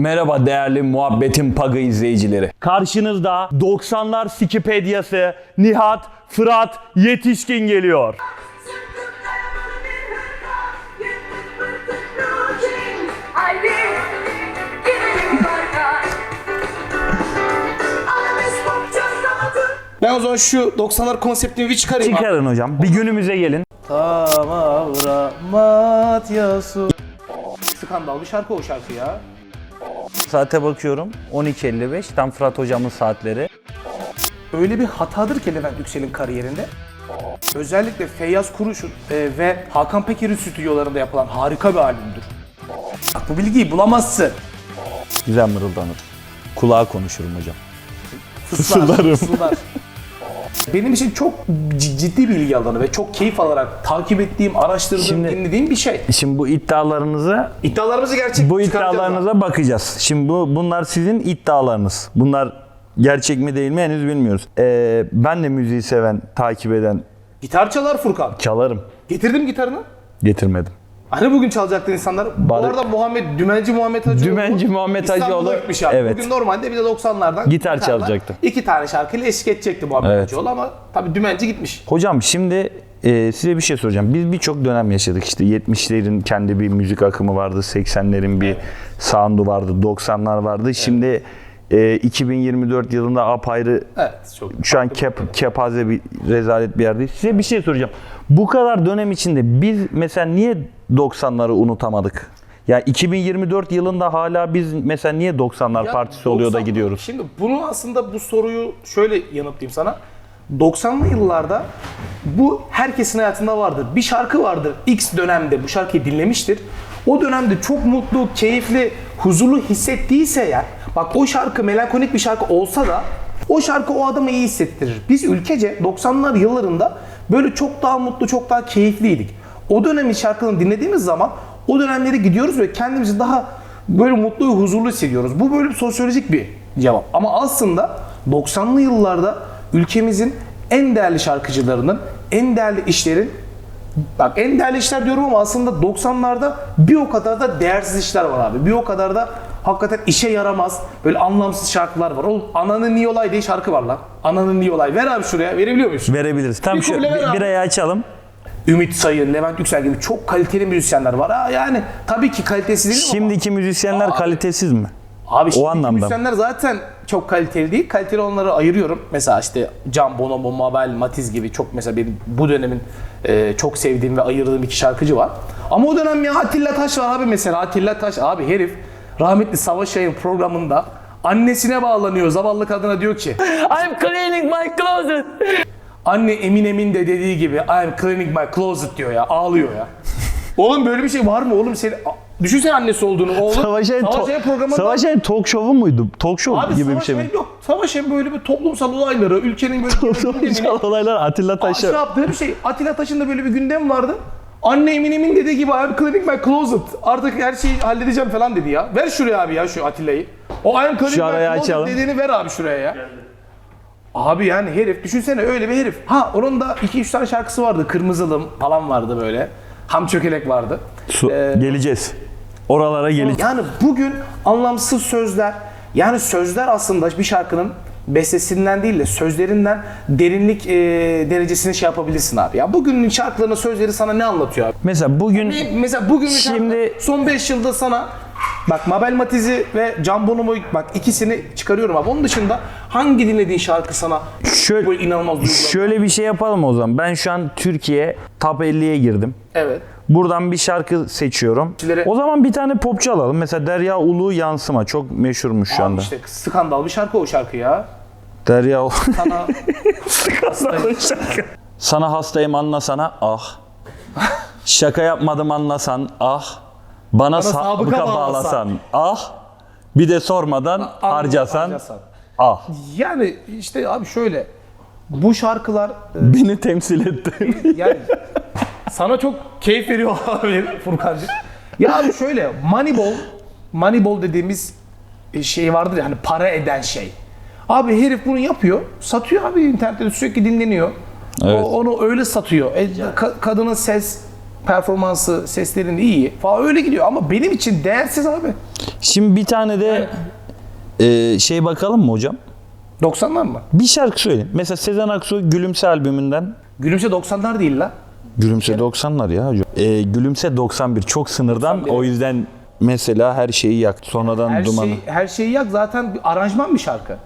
Merhaba değerli muhabbetin pagı izleyicileri. Karşınızda 90'lar Skipediası Nihat Fırat Yetişkin geliyor. Ben o zaman şu 90'lar konseptini bir çıkarayım. abi. Çıkarın hocam. Bir günümüze gelin. Tamavra Matyasu. Skandal bir şarkı o şarkı ya. Saate bakıyorum. 12.55. Tam Fırat hocamın saatleri. Öyle bir hatadır ki Levent Yüksel'in kariyerinde. Özellikle Feyyaz Kuruş'un e, ve Hakan Peker'in stüdyolarında yapılan harika bir albümdür. Bak bu bilgiyi bulamazsın. Güzel mırıldanır. Kulağa konuşurum hocam. Fıslar, Fısıldarım. fısıldar. Benim için çok ciddi bir ilgi alanı ve çok keyif alarak takip ettiğim, araştırdığım, Şimdi- dinlediğim bir şey. Şimdi bu iddialarınızı İddialarımızı gerçek bu iddialarınıza bakacağız. Şimdi bu bunlar sizin iddialarınız. Bunlar gerçek mi değil mi henüz bilmiyoruz. Ee, ben de müziği seven, takip eden Gitar çalar Furkan. çalarım. Getirdim gitarını. Getirmedim. Hani bugün çalacaktın insanlar? Bu Bari- arada Muhammed, Dümenci Muhammed Hacıoğlu. Dümenci Muhammed Hacıoğlu, gitmiş abi. evet. Bugün normalde bir de 90'lardan Gitar gitarla çalacaktı. İki tane şarkıyla eşlik edecekti Muhammed Evet. Hacıoğlu ama tabii Dümenci gitmiş. Hocam şimdi e, size bir şey soracağım. Biz birçok dönem yaşadık işte 70'lerin kendi bir müzik akımı vardı, 80'lerin bir sound'u vardı, 90'lar vardı. Şimdi e, 2024 yılında apayrı Evet çok. şu an kep, kepaze bir rezalet bir yerdeyiz. Size bir şey soracağım. Bu kadar dönem içinde biz mesela niye 90'ları unutamadık? Ya 2024 yılında hala biz mesela niye 90'lar Ya partisi oluyor da 90 gidiyoruz? Şimdi bunu aslında bu soruyu şöyle yanıtlayayım sana. 90'lı yıllarda bu herkesin hayatında vardır. Bir şarkı vardır. X dönemde bu şarkıyı dinlemiştir. O dönemde çok mutlu, keyifli, huzurlu hissettiyse eğer, bak o şarkı melankolik bir şarkı olsa da o şarkı o adamı iyi hissettirir. Biz ülkece 90'lar yıllarında böyle çok daha mutlu, çok daha keyifliydik. O dönemin şarkılarını dinlediğimiz zaman o dönemlere gidiyoruz ve kendimizi daha böyle mutlu ve huzurlu hissediyoruz. Bu böyle bir sosyolojik bir cevap. Ama aslında 90'lı yıllarda ülkemizin en değerli şarkıcılarının, en değerli işlerin Bak en değerli işler diyorum ama aslında 90'larda bir o kadar da değersiz işler var abi. Bir o kadar da hakikaten işe yaramaz, böyle anlamsız şarkılar var. Oğlum Ananın Niye Olay diye şarkı var lan. Ananın Niye Olay. Ver abi şuraya. Verebiliyor muyuz? Verebiliriz. Tam Bir şu kuble ver abi. bir ayı açalım. Ümit Sayın, Levent Yüksel gibi çok kaliteli müzisyenler var. Ha yani tabii ki kalitesiz değil ama- Şimdiki müzisyenler Abi. kalitesiz mi? Abi şimdiki anlamda. müzisyenler zaten çok kaliteli değil. Kaliteli olanları ayırıyorum. Mesela işte Can Bonomo, Mabel Matiz gibi çok mesela benim bu dönemin e, çok sevdiğim ve ayırdığım iki şarkıcı var. Ama o dönem ya Atilla Taş var abi mesela. Atilla Taş abi herif rahmetli Savaş Yayın programında annesine bağlanıyor. Zavallı kadına diyor ki I'm cleaning my closet. Anne Eminem'in de dediği gibi I'm cleaning my closet diyor ya. Ağlıyor ya. Oğlum böyle bir şey var mı oğlum? Senin, düşünsene annesi olduğunu. Oğlum Savaş to- Yayın programında Savaşay'ın talk show'u muydu? Talk show Abi gibi bir savaş şey mi? yok. Savaş hem böyle bir toplumsal olayları, ülkenin böyle gündemini Toplumsal olaylar Atilla şey Taş'a. yaptığı bir şey. Atilla Taş'ın da böyle bir gündem vardı. Anne Eminem'in dediği gibi I'm cleaning my closet. Artık her şeyi halledeceğim falan dedi ya. Ver şuraya abi ya şu Atilla'yı. O I'm cleaning Şu my arayı closet açalım. dediğini ver abi şuraya ya. Abi yani herif düşünsene öyle bir herif. Ha onun da 2-3 tane şarkısı vardı. Kırmızılım falan vardı böyle. Ham çökelek vardı. Su- Ee, geleceğiz. Oralara geleceğiz. Yani bugün anlamsız sözler, yani sözler aslında bir şarkının bestesinden değil de sözlerinden derinlik e, derecesini şey yapabilirsin abi. Ya bugünün şarkılarının sözleri sana ne anlatıyor abi? Mesela bugün Bir- Mesela bugünün Şimdi- son 5 yılda sana bak Mabel Matiz'i ve Can Bonomo bak ikisini çıkarıyorum abi. Onun dışında hangi dinlediğin şarkı sana şöyle, böyle inanılmaz duygular? şöyle bir şey yapalım o zaman. Ben şu an Türkiye top 50'ye girdim. Evet. Buradan bir şarkı seçiyorum. Kişilere- O zaman bir tane popçu alalım. Mesela Derya Ulu Yansıma. Çok meşhurmuş şu Abi anda. işte skandal bir şarkı o şarkı ya. Derya Ulu. Sana Sana hastayım anlasana ah. Şaka yapmadım anlasan ah. Bana, sabıka sabıka, bağlasan. bağlasan ah. Bir de sormadan harcasan, harcasan. ah. Yani işte abi şöyle bu şarkılar e, Beni temsil etti. yani sana çok keyif veriyor olabilir Furkancığım. Ya abi şöyle Moneyball, Moneyball dediğimiz şey vardır ya hani para eden şey. Abi herif bunu yapıyor, satıyor abi internette sürekli dinleniyor. Evet. O, onu öyle satıyor. E, ka- kadının ses Performansı, seslerin iyi falan öyle gidiyor ama benim için değersiz abi. Şimdi bir tane de e, şey bakalım mı hocam? 90'lar mı? Bir şarkı söyle. Mesela Sezen Aksu Gülümse albümünden Gülümse 90'lar değil la. Gülümse 90'lar ya hocam. E, Gülümse 91 çok sınırdan 91. o yüzden mesela her şeyi yak. Sonradan Her dumanı. şey her şeyi yak zaten bir aranjman bir şarkı.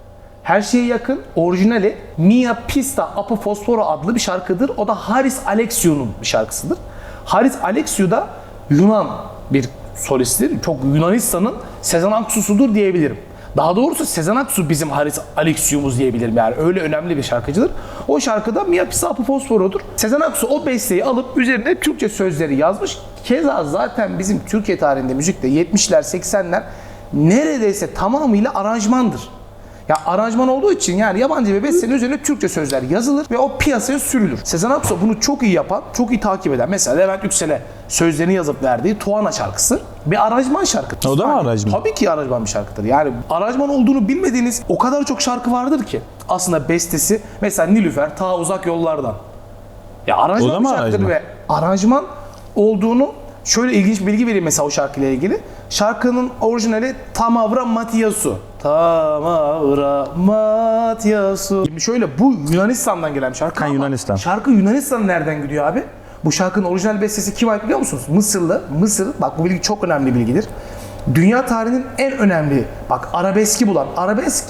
Her şeye yakın orijinali Mia Pista Apo Fosforo adlı bir şarkıdır. O da Haris Alexiou'nun bir şarkısıdır. Haris Alexiou da Yunan bir solisttir. Çok Yunanistan'ın Sezen Aksu'sudur diyebilirim. Daha doğrusu Sezen Aksu bizim Haris Alexiou'muz diyebilirim yani. Öyle önemli bir şarkıcıdır. O şarkıda Mia Pista Apo Fosforo'dur. Sezen Aksu o besteyi alıp üzerine Türkçe sözleri yazmış. Keza zaten bizim Türkiye tarihinde müzikte 70'ler 80'ler neredeyse tamamıyla aranjmandır. Ya aranjman olduğu için yani yabancı bir bestenin üzerine Türkçe sözler yazılır ve o piyasaya sürülür. Sezen Aksu bunu çok iyi yapan, çok iyi takip eden. Mesela Levent Yüksel'e sözlerini yazıp verdiği Tuana şarkısı bir aranjman şarkıdır. O da mı Yani aranjman? Tabii ki aranjman bir şarkıdır. Yani aranjman olduğunu bilmediğiniz o kadar çok şarkı vardır ki. Aslında bestesi mesela Nilüfer ta uzak yollardan. Ya O da aranjman mı bir şarkıdır aranjman? ve aranjman olduğunu şöyle ilginç bilgi vereyim mesela o şarkıyla ilgili. Şarkının orijinali Tamavra Matiyasu. Tamavra Matiyasu. Şimdi şöyle bu Yunanistan'dan gelen bir şarkı Ha, ama Yunanistan. Şarkı Yunanistan nereden gidiyor abi? Bu şarkının orijinal bestesi kim ait biliyor musunuz? Mısırlı. Mısır, bak bu bilgi çok önemli bilgidir. Dünya tarihinin en önemli, bak arabeski bulan, arabesk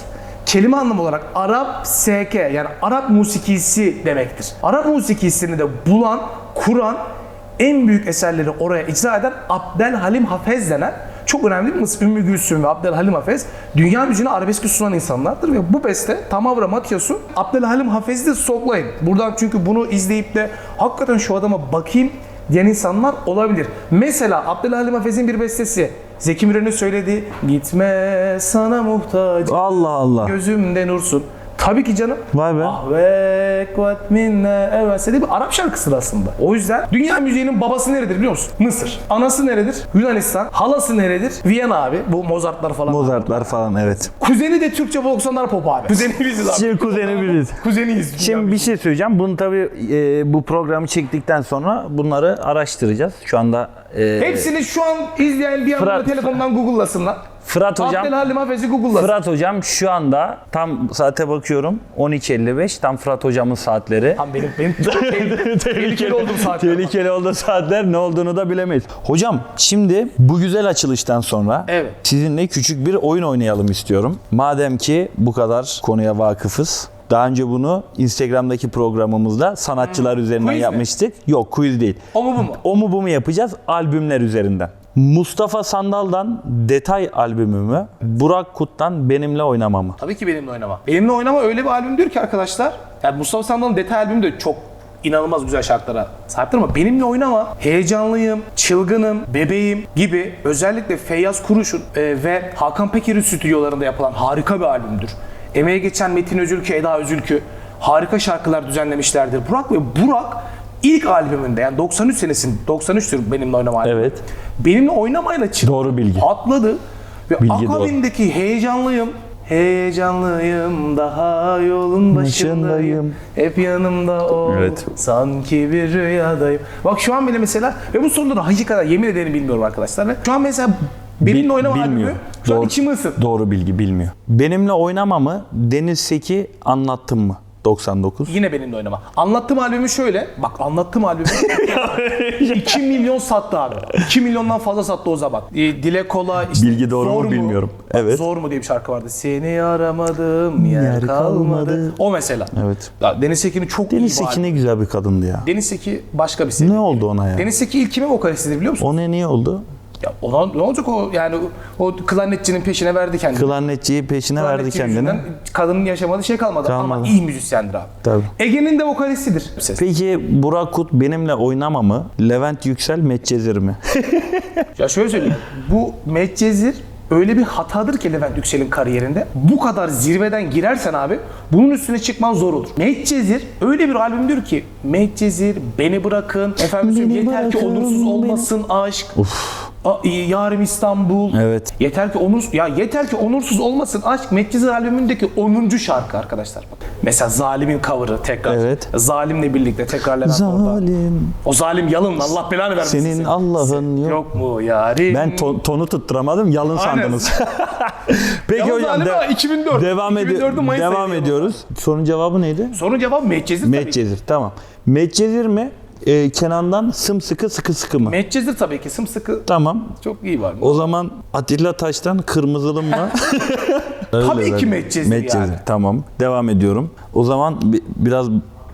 kelime anlamı olarak Arap SK yani Arap musikisi demektir. Arap musikisini de bulan, kuran en büyük eserleri oraya icra eden Abdelhalim Hafez denen çok önemli bir Mısır Ümmü Gülsüm ve Abdelhalim Hafez dünya müziğine arabeski sunan insanlardır ve bu beste Tamavra Matyas'u Abdelhalim Hafez'i de stoklayın. Buradan çünkü bunu izleyip de hakikaten şu adama bakayım diyen insanlar olabilir. Mesela Abdelhalim Hafez'in bir bestesi Zeki Müren'in söylediği Gitme sana muhtaç Allah Allah. gözümde nursun. Tabii ki canım. Vay be. Ahve kvat minne evvelse diye bir Arap şarkısıdır aslında. O yüzden dünya müziğinin babası neredir biliyor musun? Mısır. Anası neredir? Yunanistan. Halası neredir? Viyana abi. Bu Mozartlar falan. Mozartlar falan evet. Kuzeni de Türkçe 90'lar pop abi. Kuzeni biziz abi. Şimdi kuzeni biriz. Kuzeniyiz. Şimdi bir şey söyleyeceğim. Bunu tabii e, bu programı çektikten sonra bunları araştıracağız. Şu anda e, Hepsini şu an izleyen bir anda Fırat- telefondan Google'lasınlar. Fırat hocam Abdelhalim Hafez'i Google'lasın. Fırat hocam şu anda tam saate bakıyorum 12.55 tam Fırat hocamın saatleri. Tam benim, benim tehlikeli, tehlikeli olduğum saatler. Tehlikeli oldu saatler ne olduğunu da bilemeyiz. Hocam şimdi bu güzel açılıştan sonra Evet. sizinle küçük bir oyun oynayalım istiyorum. Madem ki bu kadar konuya vakıfız. Daha önce bunu Instagram'daki programımızda sanatçılar üzerinden Quiz mi? yapmıştık. Yok quiz değil. O mu bu mu? O mu bu mu yapacağız? Albümler üzerinden. Mustafa Sandal'dan Detay albümümü, Burak Kut'tan Benimle Oynamamı. Tabii ki benimle oynama. Benimle oynama öyle bir albümdür ki arkadaşlar. Yani Mustafa Sandal'ın detay albümü de çok inanılmaz güzel şarkılara sahiptir ama benimle oynama heyecanlıyım, çılgınım, bebeğim gibi özellikle Feyyaz Kuruş'un e, ve Hakan Peker'in stüdyolarında yapılan harika bir albümdür. Emeğe geçen Metin Özülkü, Eda Özülkü harika şarkılar düzenlemişlerdir. Burak ve Burak ilk albümünde yani 93 senesinin 93'tür benimle oynama albümü. Evet. Benimle oynamayla çıktı. Doğru bilgi. Atladı ve Bilgi akabindeki heyecanlıyım. Heyecanlıyım daha yolun başındayım. Başındayım. Hep yanımda ol. Evet. Sanki bir rüyadayım. Bak şu an bile mesela ve bu soruları hakikaten yemin ederim bilmiyorum arkadaşlar. Şu an mesela benimle oynama bilmiyor. albümü şu an Doğru. içimi ısıt. Doğru bilgi bilmiyor. Benimle oynamamı Deniz Seki anlattım mı? 99. Yine benimle oynama. Anlattığım albümü şöyle. Bak anlattığım albümü 2 milyon sattı abi. 2 milyondan fazla sattı o zaman. E, Dile kolay. işte Bilgi doğru mu Zor bilmiyorum. Bak, Evet. Zor mu diye bir şarkı vardı. Seni aramadım yer, Yer kalmadı. kalmadı. O mesela. Evet. Ya Deniz Seki'nin çok Deniz iyi Seki ne güzel bir kadındı ya. Deniz Seki başka bir seviye. Ne oldu ona ya? Deniz Seki ilk kimin vokalistidir biliyor musun? O ne niye oldu? Ya ona ne olacak o yani o, klarnetçinin peşine verdi kendini. Klarnetçiyi peşine verdi Klarnetçi kendini. yüzünden Kadının yaşamadığı şey kalmadı, ama Kalmadı. iyi müzisyendir abi. Tabii. Ege'nin de vokalistidir. Ses. Peki Burak Kut benimle oynama mı? Levent Yüksel Medcezir mi? Ya şöyle söyleyeyim. Bu Medcezir öyle bir hatadır ki Levent Yüksel'in kariyerinde. Bu kadar zirveden girersen abi bunun üstüne çıkman zor olur. Medcezir öyle bir albümdür ki Medcezir, Beni Bırakın, efendim söyleyeyim, yeter ki bırakın, onursuz olmasın aşk. A- Yarim İstanbul. Evet. Yeter ki onur ya yeter ki onursuz olmasın. Aşk Medcezir albümündeki 10. şarkı arkadaşlar. Bak. Mesela Zalim'in cover'ı tekrar. Evet. Zalim'le birlikte tekrar Levent orada. Zalim. O zalim yalın Allah belanı vermesin. Senin seni. Allah'ın yok. Yok mu yarim? Ben ton- tonu tutturamadım. Yalın Aynen. sandınız. Peki Yalın hocam zalim de- ama 2004. devam, edi- 2004'ün Mayıs devam ediyoruz. Sorunun cevabı neydi? Sorun cevap Medcezir. Medcezir. Tamam. Medcezir mi? Ee, Kenan'dan sımsıkı sıkı sıkı mı? Medcezir tabii ki sımsıkı. tamam. Çok iyi var. O zaman Atilla Taş'tan kırmızılım mı? Öyle Tabii ki. Medcezir yani. Tamam. Devam ediyorum. O zaman bi- biraz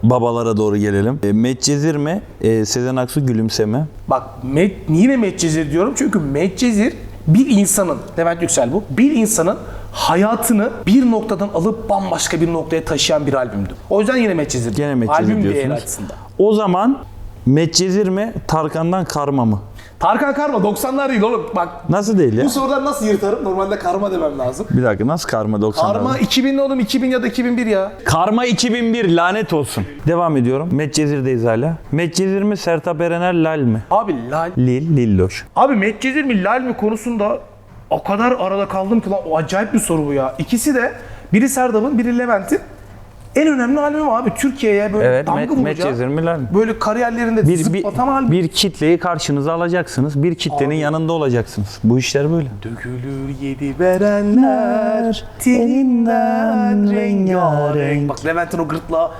babalara doğru gelelim. E, Medcezir mi? E, Sezen Aksu gülümseme. Bak Med, yine Medcezir diyorum çünkü Medcezir bir insanın, Levent Yüksel bu, bir insanın hayatını bir noktadan alıp bambaşka bir noktaya taşıyan bir albümdü. O yüzden yine Medcezir. Gene Medcezir Albüm değeri diyorsunuz. açısından. O zaman Medcezir mi? Tarkan'dan karma mı? Tarkan Karma 90'lar değil oğlum. Bak Nasıl değil ya? bu sorudan nasıl yırtarım? Normalde karma demem lazım. Bir dakika nasıl karma 90'larda? Karma 2000 oğlum 2000 ya da 2001 ya. Karma 2001 lanet olsun. Devam ediyorum. Medcezir'deyiz hala. Medcezir mi? Sertab Erener Lal mi? Abi Lal. Lil, Lilloş. Abi Medcezir mi Lal mi konusunda o kadar arada kaldım ki lan o acayip bir soru bu ya. İkisi de biri Serdab'ın biri Levent'in en önemli albümü abi. Türkiye'ye böyle Evet, damga Med- vuracak. Mi? Böyle kariyerlerinde Bir, bir, albüm. bir kitleyi karşınıza alacaksınız. Bir kitlenin yanında olacaksınız. Bu işler böyle. Dökülür yedi verenler teninden rengarenk. Bak Levent'in o gırtlağı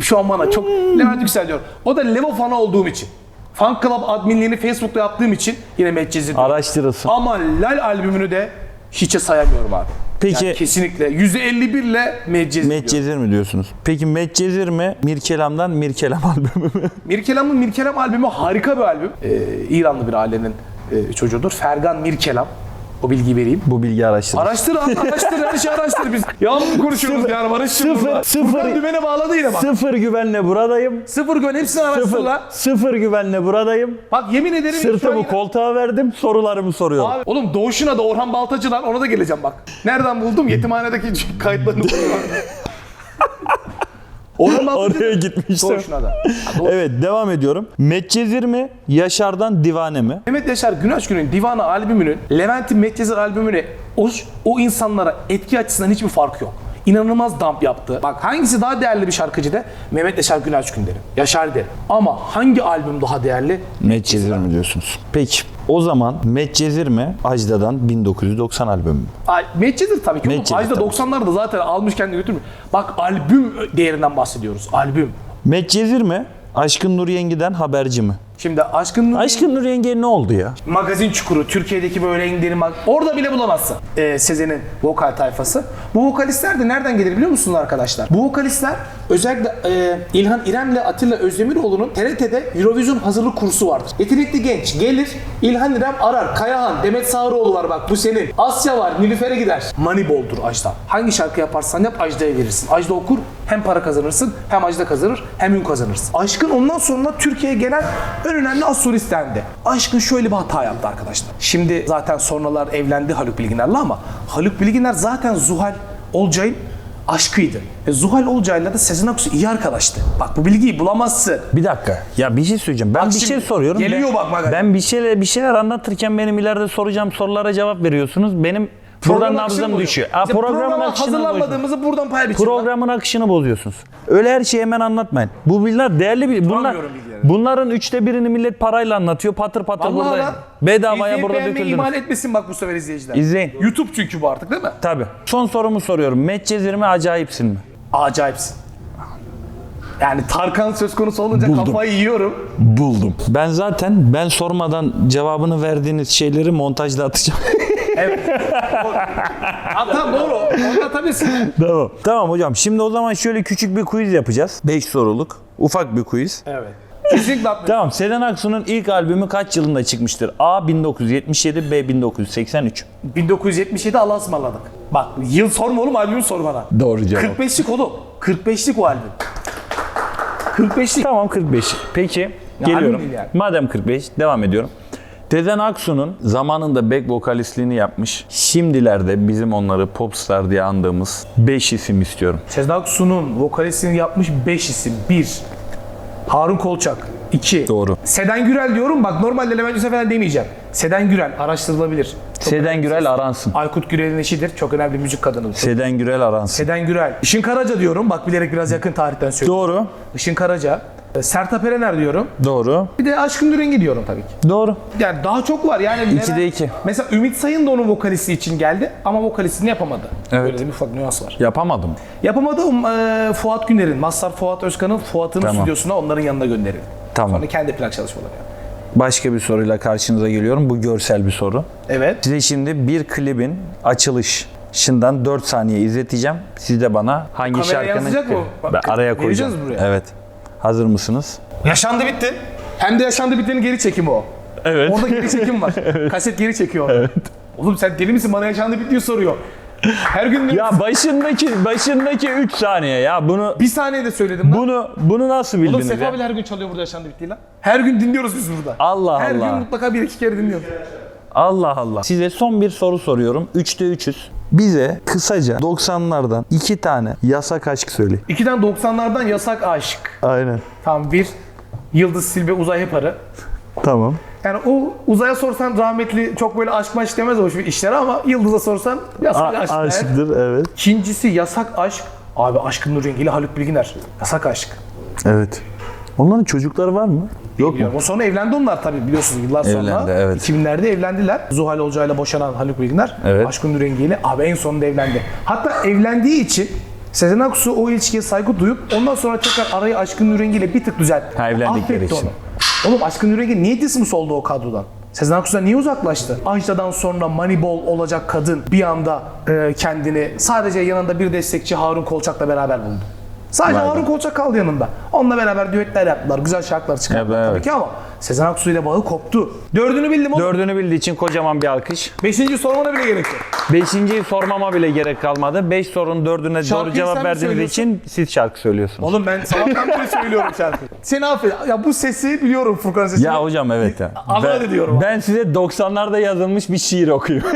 şu an bana çok Levent Yüksel diyor. O da Levo fanı olduğum için. Fan Club adminliğini Facebook'ta yaptığım için yine Medcezir. Araştırılsın. Ama Lal albümünü de hiçe sayamıyorum abi. Peki- Yani kesinlikle %51 ile Medcezir. Medcezir mi diyorsunuz? Peki Medcezir mi? Mirkelam'dan Mirkelam albümü mü? Mirkelam'ın Mirkelam albümü harika bir albüm. Ee, İranlı bir ailenin e, çocuğudur. Fergan Mirkelam. O bilgiyi vereyim. Bu bilgi araştırın. Araştır abi, araştır her şeyi araştır biz. Yağmur mu konuşuyoruz yani Barış'cığım sıfır- burada. sıfır- Furkan dümene bağladı yine bak. Sıfır güvenle buradayım. Sıfır gön hepsini araştır Sıfır, la. sıfır güvenle buradayım. Bak yemin ederim. Sırtımı yine- koltuğa verdim. Sorularımı soruyorum. Abi, oğlum Doğuş'una da Orhan Baltacı lan ona da geleceğim bak. Nereden buldum? Yetimhanedeki kayıtlarını buldum. Orhan Baltacı. Oraya gitmiştim. Doğuş'una da. Ha, Evet devam ediyorum. Medcezir mi? Yaşar'dan Divane mi? Mehmet Yaşar Güneş Gün'ün Divanı albümünün Levent'in Medcezir albümüne o, o insanlara etki açısından hiçbir farkı yok. İnanılmaz dump yaptı. Bak hangisi daha değerli bir şarkıcı de Mehmet Yaşar Güneş Gün derim. Yaşar derim. Ama hangi albüm daha değerli? Medcezir mi diyorsunuz? Peki o zaman Medcezir mi? Ajda'dan 1990 albümü mü? Ay, Medcezir tabii ki. Oğlum, Medcezir Ajda tabii. 90'larda zaten almış kendini götürmüş. Bak albüm değerinden bahsediyoruz. Albüm. Medcezir mi? Aşkın Nur Yengi'den Haberci mi? Şimdi Aşkın Nur Aşkın Nur Yengi'ye ne oldu ya? Magazin Çukuru, Türkiye'deki böyle en derin mag- Orada bile bulamazsın ee, Sezen'in vokal tayfası. Bu vokalistler de nereden gelir biliyor musunuz arkadaşlar? Bu vokalistler özellikle e, İlhan İrem'le Atilla Özdemiroğlu'nun TRT'de Eurovision hazırlık kursu vardır. Yetenekli genç gelir, İlhan İrem arar, Kayahan, Demet Sağıroğlu var bak bu senin. Asya var, Nilüfer'e gider. Moneyball'dur Ajda. Hangi şarkı yaparsan yap Ajda'ya verirsin. Ajda okur, hem para kazanırsın, hem Ajda kazanır, hem ün kazanırsın. Aşkın ondan sonra Türkiye'ye gelen en önemli az solistendi. Aşkın şöyle bir hata yaptı arkadaşlar. Şimdi zaten sonralar evlendi Haluk Bilginer'le ama Haluk Bilginer zaten Zuhal Olcay'ın aşkıydı. Ve Zuhal Olcay'la da Sezen Aksu iyi arkadaştı. Bak bu bilgiyi bulamazsın. Bir dakika. Ya bir şey söyleyeceğim. Ben Bak bir şey soruyorum. geliyor ben, bak. Ben bir şeyler bir şeyler anlatırken benim ileride soracağım sorulara cevap veriyorsunuz. Benim Buradan akışını nabzım bozuyor. düşüyor. Ha, İşte programın programa akışını hazırlanmadığımızı buradan pay biçim. Programın akışını bozuyorsunuz. Öyle her şeyi hemen anlatmayın. Bu bilgiler değerli bir bunlar. Bilgileri. Bunların üçte birini millet parayla anlatıyor. Patır patır Vallahi burada. lan. Bedavaya İzleyip burada beğenmeyi döküldünüz. ihmal etmesin bak bu sefer izleyiciler. İzleyin. YouTube çünkü bu artık değil mi? Tabii. Son sorumu soruyorum. Medcezir mi acayipsin mi? Acayipsin. Yani Tarkan söz konusu olunca Buldum. kafayı yiyorum. Buldum. Ben zaten ben sormadan cevabını verdiğiniz şeyleri montajda atacağım. Ha, tamam doğru. Onu atabilirsin. tamam. Tamam hocam. Şimdi o zaman şöyle küçük bir quiz yapacağız. 5 soruluk. Ufak bir quiz. Evet. Kesinlikle atmıyorum. Tamam. Sezen Aksu'nun ilk albümü kaç yılında çıkmıştır? A 1977, B 1983. 1977 Allah'a ısmarladık. Bak yıl sorma oğlum albümü sor bana. Doğru cevap. 45'lik oğlum. 45'lik o albüm. 45'lik. Tamam 45. Peki geliyorum. değil yani. Madem 45 devam ediyorum. Sezen Aksu'nun zamanında back vokalistliğini yapmış. Şimdilerde bizim onları popstar diye andığımız 5 isim istiyorum. Sezen Aksu'nun vokalistini yapmış 5 isim. 1. Harun Kolçak. 2. Doğru. Seden Gürel diyorum. Bak normalde Levent Yusuf falan demeyeceğim. Seden Gürel araştırılabilir. Çok Seden önemli. Gürel aransın. Aykut Gürel'in eşidir. Çok önemli bir müzik kadınıdır. Seden Gürel aransın. Seden Gürel. Işın Karaca diyorum. Bak bilerek biraz yakın tarihten söylüyorum. Doğru. Işın Karaca. E, Sertab Erener diyorum. Doğru. Bir de Aşkın Dürengi diyorum tabii ki. Doğru. Yani daha çok var. Yani İkide Levent- iki. Mesela Ümit Sayın da onun vokalisti için geldi ama vokalistini yapamadı. Evet. Böyle de bir ufak nüans var. Yapamadım. Yapamadı um, e, Fuat Güner'in, Mazhar Fuat Özkan'ın Fuat'ın Tamam. stüdyosuna onların yanına gönderildi. Tamam. Sonra kendi plak çalışmaları yaptı. Başka bir soruyla karşınıza geliyorum. Bu görsel bir soru. Evet. Size şimdi bir klibin açılışından 4 saniye izleteceğim. Siz de bana hangi Kamera şarkının... yansıyacak mı? Bak, araya koyacağım. buraya? Evet. Hazır mısınız? Yaşandı bitti. Hem de yaşandı bitti'nin geri çekimi o. Evet. Orada geri çekim var. Kaset geri çekiyor orada. Oğlum sen deli misin? Bana yaşandı bitti soruyor. Her gün Ya başındaki başındaki 3 saniye ya bunu bir saniyede söyledim lan. bunu bunu nasıl Oğlum bildiniz Sefa ya? bile her gün çalıyor burada yaşandı bitti lan. Her gün dinliyoruz biz burada. Allah Her gün Allah. mutlaka bir iki kere dinliyoruz. Allah Allah. Size son bir soru soruyorum. 3'te 3'üz. Bize kısaca 90'lardan iki tane yasak aşk söyleyin. İkiden 90'lardan yasak aşk. Aynen. Tam bir Yıldız Silbe Uzay Heparı. Tamam. Yani o uzaya sorsan rahmetli çok böyle aşk maşk demez o işlere ama Yıldız'a sorsan yasak aşk der. aşktır evet. İkincisi yasak aşk. Abi Aşkın Nur Rengi'yle Haluk Bilginer. Yasak aşk. Evet. Onların çocukları var mı? Yok mu? Biliyorum. O sonra evlendi onlar tabii biliyorsunuz yıllar sonra. Evlendi, evet. 2000'lerde evlendiler. Zuhal Olcay'la boşanan Haluk Bilginer. Evet. Aşkın Nur Rengi'yle abi en sonunda evlendi. Hatta evlendiği için Sezen Aksu o ilişkiye saygı duyup ondan sonra tekrar arayı Aşkın Nur Rengi'yle bir tık düzeltti. Ha, evlendikleri Affetti için. onu. Oğlum Aşkın Nur Rengi niye dismiss oldu o kadrodan? Sezen Aksu'dan niye uzaklaştı? Ajda'dan sonra Moneyball olacak kadın bir anda e, kendini sadece yanında bir destekçi Harun Kolçak'la beraber buldu. Sadece. Harun Kolçak kaldı yanında. Onunla beraber düetler yaptılar. Güzel şarkılar çıkardılar Evet, tabii ki ama Sezen Aksu ile bağı koptu. Dördünü bildim oğlum. Dördünü bildiği için kocaman bir alkış. Beşinci sormana bile gerek yok. Beşinciyi sormama bile gerek kalmadı. Beş sorunun dördüne doğru Şarkıyı cevap sen mi verdiğiniz için siz şarkı söylüyorsunuz. Oğlum ben sabahtan beri söylüyorum şarkıyı. Seni affet. Ya bu sesi biliyorum Furkan sesini. Ya hocam evet ya. Allah Ben, diyorum. ben size 90'larda yazılmış bir şiir okuyayım.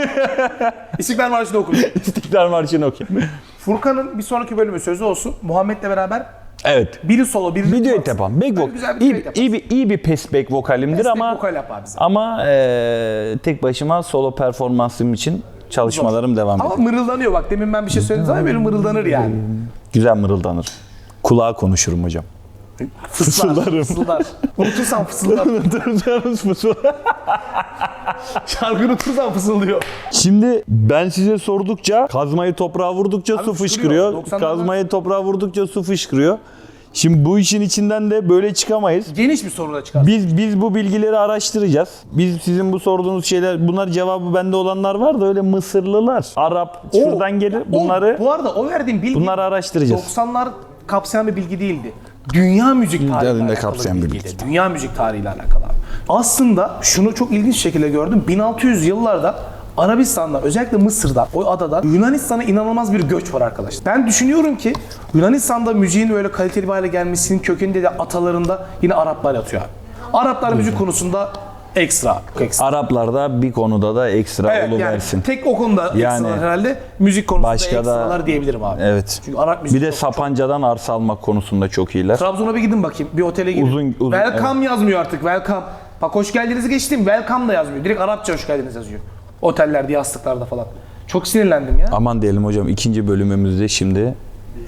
İstiklal Marşı'nı okudum. İstiklal Marşı'nı okuyayım. Furkan'ın bir sonraki bölümü sözü olsun. Muhammed'le beraber Evet. biri solo, biri Bir düet yapan. Back vocal. güzel bir İyi, yapan. iyi, bir, iyi bir pes back vokalimdir Destek ama vokal yap abi bize. ama eee, tek başıma solo performansım için çalışmalarım devam ediyor. Ama mırıldanıyor bak. Demin ben bir şey söyledim zaman böyle mırıldanır yani. Güzel mırıldanır. Kulağa konuşurum hocam. Fısıldar. Fısıldarım. Fısıldar. Unutursan fısıldar. Şarkıyı unutursan fısıldıyor. Şimdi ben size sordukça kazmayı toprağa vurdukça su fışkırıyor. fışkırıyor. 90'lardan Kazmayı toprağa vurdukça su fışkırıyor. Şimdi bu işin içinden de böyle çıkamayız. Geniş bir soru da çıkar. Biz biz bu bilgileri araştıracağız. Biz sizin bu sorduğunuz şeyler bunlar cevabı bende olanlar var da öyle Mısırlılar, Arap şuradan gelir. Bunları bu arada o verdiğim bilgi bunları araştıracağız. 90'lar kapsayan bir bilgi değildi. Dünya müzik tarihiyle alakalı kapsayan bir bilgiydi. Dünya müzik tarihiyle alakalı. Aslında şunu çok ilginç şekilde gördüm. 1600 yıllarda Arabistan'da özellikle Mısır'da o adada Yunanistan'a inanılmaz bir göç var arkadaşlar. Ben düşünüyorum ki Yunanistan'da müziğin böyle kaliteli bir hale gelmesinin kökeninde de atalarında yine Araplar yatıyor abi. Araplar müzik konusunda ekstra. ekstra. Araplarda bir konuda da ekstra Evet, yani versin. tek o konuda Yani- ekstralar herhalde. Müzik konusunda Başka da- ekstralar diyebilirim abi. Evet. Çünkü Arap müziği Bir de çok- Sapanca'dan arsa almak konusunda çok iyiler. Trabzon'a bir gidin bakayım. Bir otele gidin. Uzun- uzun, welcome yazmıyor artık. Welcome. Bak hoş geldinizi geçtim. Welcome da yazmıyor. Direkt Arapça hoş geldiniz yazıyor. Otellerde, yastıklarda falan. Çok sinirlendim ya. Aman diyelim hocam ikinci bölümümüzde şimdi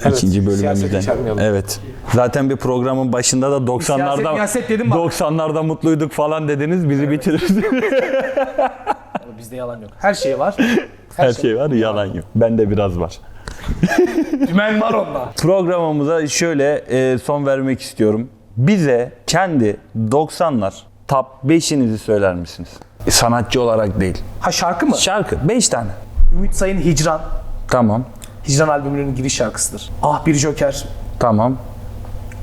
Evet, ikinci bölümümüzden. Evet. Zaten bir programın başında da 90'larda Siyaset, dedim bak. 90'larda mutluyduk falan dediniz. Bizi bitirirsiniz. Bizde yalan yok. Her şey var. Her şey var, yalan yok. Bende biraz var. Dümen var onda. Programımıza şöyle e, son vermek istiyorum. Bize kendi 90'lar top 5'inizi söyler misiniz? E, sanatçı olarak değil. Ha şarkı mı? Şarkı 5 tane. Ümit Sayın Hicran. Tamam. Hicran albümünün giriş şarkısıdır. Ah Bir Joker. Tamam.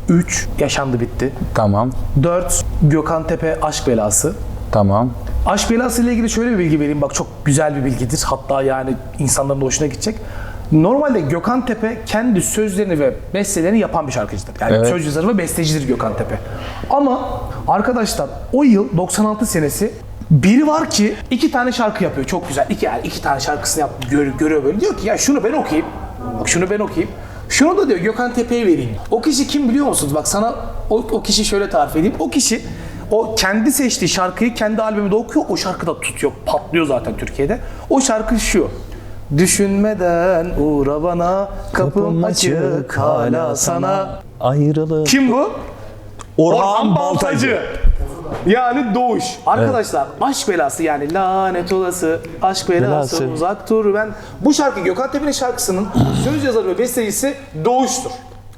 3. Yaşandı bitti. Tamam. 4. Gökhan Tepe Aşk Belası. Tamam. Aşk belası ile ilgili şöyle bir bilgi vereyim. Bak çok güzel bir bilgidir. Hatta yani insanların da hoşuna gidecek. Normalde Gökhan Tepe kendi sözlerini ve bestelerini yapan bir şarkıcıdır. Yani Evet. söz yazarı ve bestecidir Gökhan Tepe. Ama arkadaşlar o yıl 96 senesi biri var ki iki tane şarkı yapıyor çok güzel. İki, yani iki tane şarkısını yap, gör, görüyor böyle. Diyor ki ya şunu ben okuyayım. Bak şunu ben okuyayım. Şu Şunu da diyor Gökhan Tepe'ye vereyim. O kişi kim biliyor musunuz? Bak sana o, o kişi şöyle tarif edeyim. O kişi o kendi seçtiği şarkıyı kendi albümünde okuyor. O şarkı da tutuyor. Patlıyor zaten Türkiye'de. O şarkı şu. Düşünmeden uğra bana kapım açık hala sana. Ayrılık. Kim bu? Orhan Baltacı. Yani Doğuş. Arkadaşlar aşk belası yani lanet olası aşk belası, Belası. uzak dur ben. Bu şarkı Gökhan Tepe'nin şarkısının söz yazarı ve bestecisi Doğuş'tur.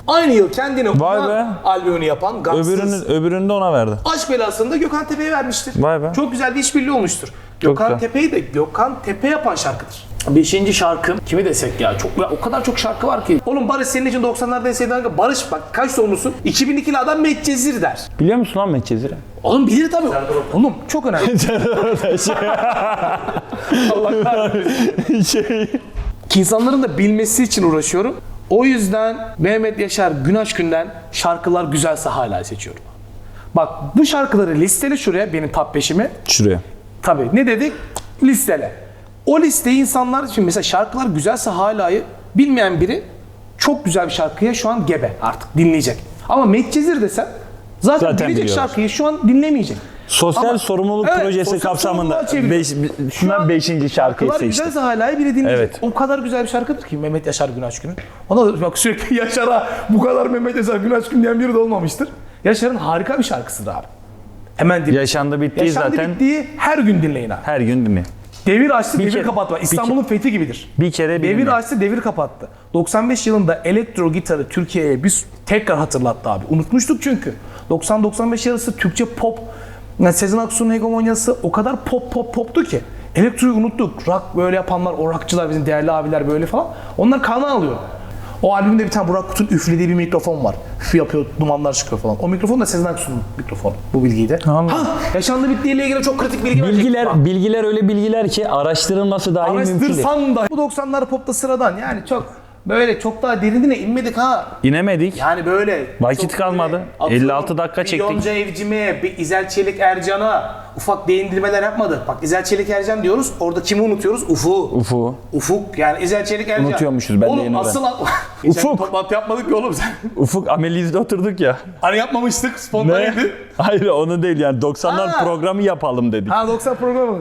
Aynı yıl kendine Vay be. albümünü yapan Gamsız. Öbürünün, öbürünü de ona verdi. Aşk belasını da Gökhan Tepe'ye vermiştir. Vay be. Çok güzel bir işbirliği olmuştur. Gökhan güzel. Tepe'yi de Gökhan Tepe yapan şarkıdır. Beşinci şarkım kimi desek ya çok ya o kadar çok şarkı var ki. Oğlum Barış senin için 90'larda en Barış bak kaç doğumlusun? 2002'li adam Medcezir der. Biliyor musun lan Medcezir'i? Oğlum bilir tabii. Oğlum çok önemli. Allah kahretsin. şey. İnsanların da bilmesi için uğraşıyorum. O yüzden Mehmet Yaşar Güneş Gün'den şarkılar güzelse hala seçiyorum. Bak bu şarkıları listele şuraya benim top 5'imi. Şuraya. Tabii ne dedik? Listele. O listeyi insanlar şimdi mesela şarkılar güzelse hala'yı bilmeyen biri çok güzel bir şarkıya şu an gebe artık dinleyecek. Ama Medcezir desem zaten, Zaten bilecek biliyorlar. şarkıyı şu an dinlemeyecek. Sosyal Ama- sorumluluk Evet, projesi kapsamında sorumluluğa çeviriyor. beş, şuna 5. şarkıyı seçtim. güzelse hala biri dinleyecek. Evet. O kadar güzel bir şarkıdır ki Mehmet Yaşar Güneş Günü. Ona da bak sürekli Yaşar'a bu kadar Mehmet Yaşar Güneş Günü diyen biri de olmamıştır. Yaşar'ın harika bir şarkısıdır abi. Hemen dinle. Yaşandı bittiği Yaşandı zaten bittiği her gün dinleyin abi. her gün dinle. Devir açtı, devir kere- kapatma. İstanbul'un fethi gibidir. Bir kere bir Devir açtı, devir kapattı. 95 yılında elektro gitarı Türkiye'ye biz tekrar hatırlattı abi. Unutmuştuk çünkü. 90-95 arası Türkçe pop, yani Sezen Aksu'nun hegemonyası o kadar pop pop poptu ki. Elektroyu unuttuk. Rock böyle yapanlar, o rockçılar bizim değerli abiler böyle falan. Onlar kana alıyor. O albümde bir tane Burak Kut'un üflediği bir mikrofon var. Üf yapıyor, dumanlar çıkıyor falan. O mikrofon da Sezen Aksu'nun mikrofonu. Bu bilgiyi de. Anladım. Ha, yaşandı bittiğiyle ilgili çok kritik bilgi. Bilgiler, bilgiler öyle bilgiler ki araştırılması dahi mümkün değil. Araştırsan da bu 90'lar popta sıradan yani çok böyle çok daha derinine inmedik ha. İnemedik. Yani böyle Vakit çok kalmadı. böyle, atıyorum, 56 dakika bir çektik. Yonca Evcim'e, bir İzel Çelik Ercan'a ufak değindirmeler yapmadık. Bak İzel Çelik Ercan diyoruz. Orada kimi unutuyoruz? Ufuk. Ufu. Ufuk yani İzel Çelik Ercan. Unutuyormuşuz, ben de oğlum, yeni asıl Ufuk. Ufuk. toplantı yapmadık ki oğlum sen. Ufuk ameliyizde oturduk ya. Hani yapmamıştık spontaneydi. Hayır onu değil yani 90'lar Ha. programı yapalım dedik. Ha 90 programı.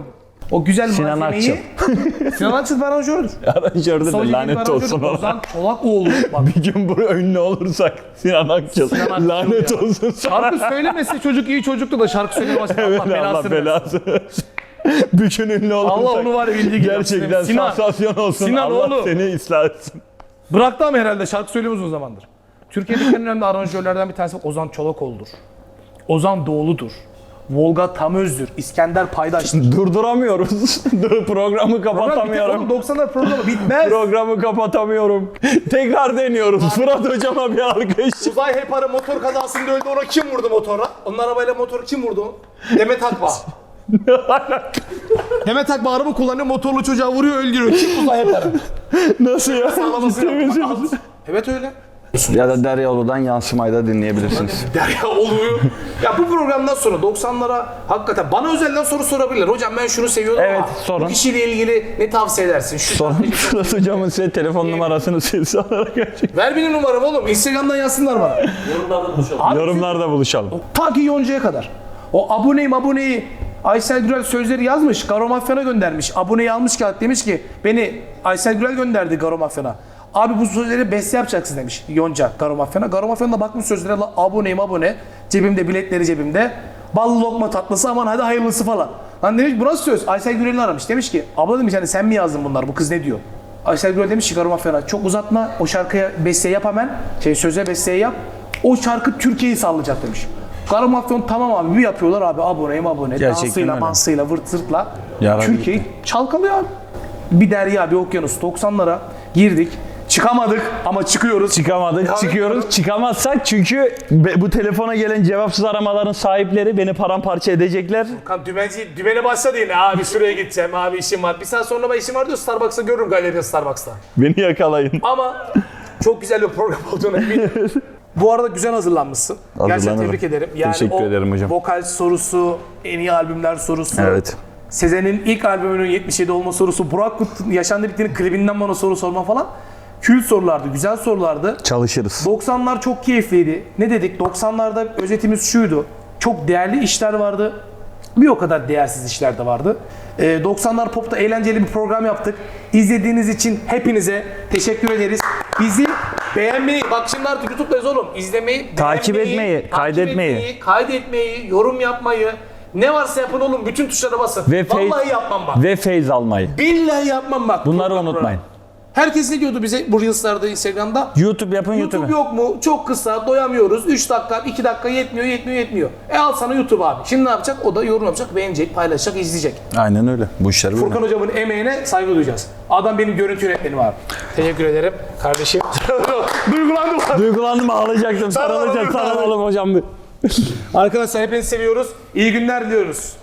O güzel Sinan malzemeyi... Sinan Akçıl bir aranjördür. Aranjördü Sonucu de lanet olsun aranjördür. ona. Ozan Çolakoğlu. Bak Bir gün bu ünlü olursak Sinan Akçıl. Akçıl lanet ya. olsun sana. Şarkı söylemese çocuk iyi çocuktu da şarkı söylemese Allah Evet, Allah belasını versin. belasını versin. Bir gün ünlü olursak. Allah onu var ya bildiği gibi. Gerçekten Sinan, sansasyon olsun. Sinan Allah oğlum. seni ıslah etsin. Bıraktı ama herhalde şarkı söylüyor uzun zamandır. Türkiye'deki en önemli aranjörlerden bir tanesi Ozan Çolakoğlu'dur. Ozan Doğulu'dur. Volga Tamöz'dür. İskender Paydaş'tır. Durduramıyoruz. Dur, Programı kapatamıyorum. Oğlum 90'lar programı bitmez. Programı kapatamıyorum. Tekrar deniyoruz. Fırat hocama bir alkış. Uzay Hepar'ı motor kazasında öldü. Ona kim vurdu motora? Onun arabayla motoru kim vurdu? Demet Akbağ. Demet Akbağ araba kullanıyor, motorlu çocuğa vuruyor, öldürüyor. Kim Uzay Hepar'ı? Nasıl ya? Sağlaması yok. Evet öyle. Ya da Deryaolu'dan yansımayı da dinleyebilirsiniz. Derya oluyor. ya bu programdan sonra 90'lara hakikaten bana özelden soru sorabilirler. Hocam ben şunu seviyorum Evet, ama sorun. bu kişiyle ilgili ne tavsiye edersin? Şu Sonra şarkıyı- Fırat hocamın size telefon numarasını siz alarak açın. Ver benim numaramı oğlum. Instagram'dan yazsınlar bana. Abi, Yorumlarda buluşalım. Ta ki Yonca'ya kadar. O aboneyim aboneyi Aysel Gürel sözleri yazmış. Garo Mafyan'a göndermiş. Aboneyi almış kağıt demiş ki beni Aysel Gürel gönderdi Garo Mafyan'a. Abi bu sözleri beste yapacaksın demiş Yonca Garo Mafyan'a. Garo Mafyan da bakmış sözlere la, aboneyim abone. Cebimde biletleri cebimde. Ballı lokma tatlısı aman hadi hayırlısı falan. Lan demiş bu nasıl söz? Aysel Gürel'in aramış. Demiş ki abla demiş hani sen mi yazdın bunlar bu kız ne diyor? Aysel Gürel demiş ki Garo Mafyan'a çok uzatma o şarkıya besteyi yap hemen. Şey söze besteyi yap. O şarkı Türkiye'yi sallayacak demiş. Kara Mafyon tamam abi bir yapıyorlar abi aboneyim abone. Gerçekten Dansıyla öyle. mansıyla vırt zırtla. Yarabbim. Türkiye'yi çalkalıyor abi. Bir derya bir okyanus 90'lara girdik. Çıkamadık ama çıkıyoruz. Çıkamadık, Devam çıkıyoruz. Çıkamazsak çünkü be- bu telefona gelen cevapsız aramaların sahipleri beni paramparça edecekler. Kan dümenci, dümene başladı yine. Abi şuraya gideceğim abi işim var. Bir saat sonra ben işim var diyor Starbucks'a görürüm galeride Starbucks'ta. Beni yakalayın. Ama çok güzel bir program olduğunu eminim. Bu arada güzel hazırlanmışsın. Gerçekten Hazırlanırım. tebrik ederim. Yani Teşekkür o ederim hocam. Vokal sorusu, en iyi albümler sorusu. Evet. Sezen'in ilk albümünün 77 olma sorusu, Burak Kut'un yaşandı bittiğinin klibinden bana soru sorma falan. Kült sorulardı, güzel sorulardı. Çalışırız. 90'lar çok keyifliydi. Ne dedik? 90'larda özetimiz şuydu. Çok değerli işler vardı. Bir o kadar değersiz işler de vardı. Ee, 90'lar Pop'ta eğlenceli bir program yaptık. İzlediğiniz için hepinize teşekkür ederiz. Bizi beğenmeyi, bak şimdi artık YouTube'dayız oğlum. İzlemeyi, Takip beğenmeyi, etmeyi, takip kaydetmeyi. etmeyi, kaydetmeyi, yorum yapmayı, ne varsa yapın oğlum. Bütün tuşlara basın. Ve feyz, Vallahi yapmam bak. ve feyz almayı. Billahi yapmam bak. Bunları Program, unutmayın. program. Herkes ne diyordu bize bu Reels'larda, Instagram'da? YouTube yapın YouTube YouTube. yok mu? Çok kısa, doyamıyoruz. 3 dakika, 2 dakika yetmiyor, yetmiyor, yetmiyor. E al sana YouTube abi. Şimdi ne yapacak? O da yorum yapacak, beğenecek, paylaşacak, izleyecek. Aynen öyle. Bu işler böyle. Furkan hocamın emeğine saygı duyacağız. Adam benim görüntü yönetmenim abi. Teşekkür ederim kardeşim. Duygulandım abi. Duygulandım ağlayacaktım. Sarılacak sarılalım. sarılalım hocam. Arkadaşlar hepinizi seviyoruz. İyi günler diliyoruz.